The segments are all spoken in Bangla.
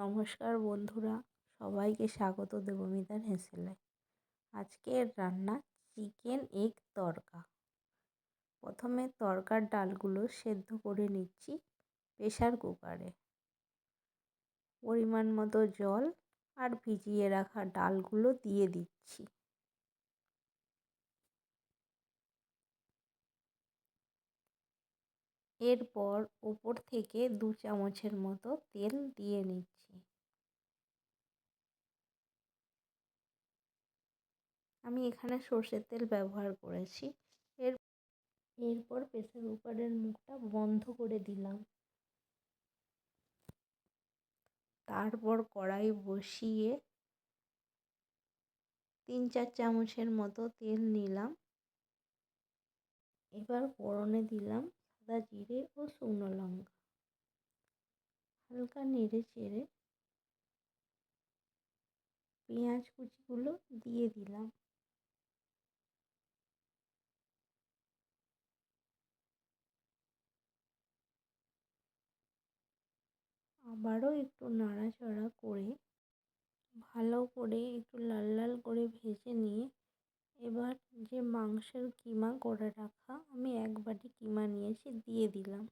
নমস্কার বন্ধুরা, সবাইকে স্বাগত দেবমিতার হেসেলে। আজকের রান্না চিকেন এগ তরকা। প্রথমে তরকার ডালগুলো সেদ্ধ করে নিচ্ছি প্রেশার কুকারে। পরিমাণ মতো জল আর ভিজিয়ে রাখা ডালগুলো দিয়ে দিচ্ছি। এরপর ওপর থেকে দু চামচের মতো তেল দিয়ে নিচ্ছি। আমি এখানে সর্ষের তেল ব্যবহার করেছি। এর, এরপর প্রেসার কুকারের মুখটা বন্ধ করে দিলাম। তারপর কড়াই বসিয়ে তিন চার চামচের মতো তেল নিলাম। এবার ফোড়নে দিলাম সাদা জিরে ও শুকনো লঙ্কা। হালকা নেড়ে চেড়ে পেঁয়াজ কুচিগুলো দিয়ে দিলাম। আবারও একটু নাড়াচাড়া করে ভালো করে একটু লাল লাল করে ভেজে নিয়ে এবার যে মাংসের কিমা করে রাখা, আমি এক বাটি কিমা নিয়েছি, দিয়ে দিলাম।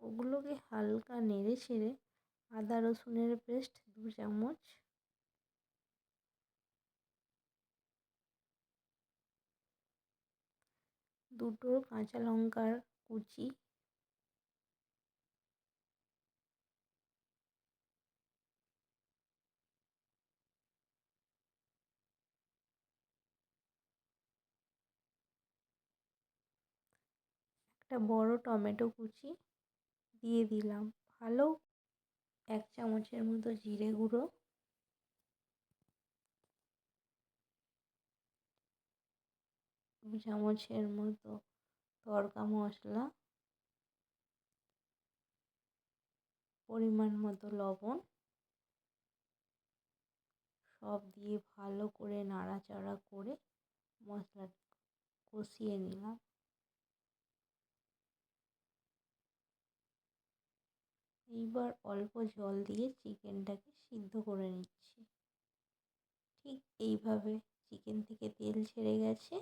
ওগুলোকে হালকা নেড়ে ছেড়ে আদা রসুনের পেস্ট দু চামচ দুটো কাঁচা লঙ্কার কুচি। একটা বড় টমেটো কুচি দিয়ে দিলাম। ভালো এক চামচের মতো জিরে গুঁড়ো। চামচের মতো তড়কা মশলা পরিমাণ মতো লবণ। সব দিয়ে ভালো করে নাড়াচাড়া করে মশলা কষিয়ে নিলাম। এইবার অল্প জল দিয়ে চিকেনটাকে সিদ্ধ করে নিচ্ছি। ঠিক এইভাবে চিকেন থেকে তেল ছেড়ে গেছে।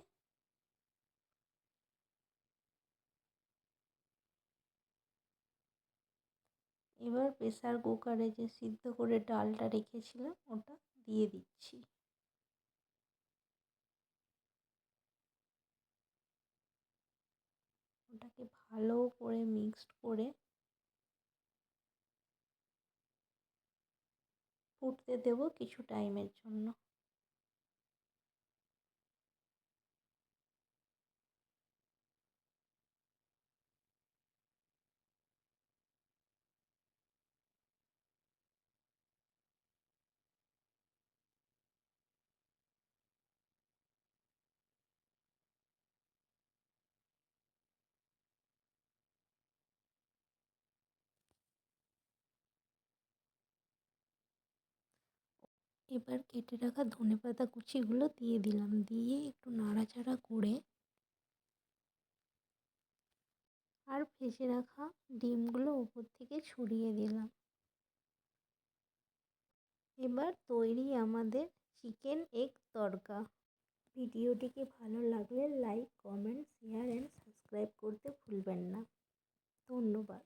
এবার প্রেসার কুকারে যে সিদ্ধ করে ডালটা রেখেছিলাম, ওটা দিয়ে দিচ্ছি। ওটাকে ভালো করে মিক্সড করে ফুটতে দেব কিছু টাইমের জন্য। এবার কেটে রাখা ধনে পাতা কুচিগুলো দিয়ে দিলাম। দিয়ে একটু নাড়াচাড়া করে আর ভেজে রাখা ডিমগুলো উপর থেকে ছড়িয়ে দিলাম। এবার তৈরি আমাদের চিকেন এগ তড়কা। ভিডিওটিকে ভালো লাগলে like, comment, share, and subscribe করতে ভুলবেন না। ধন্যবাদ।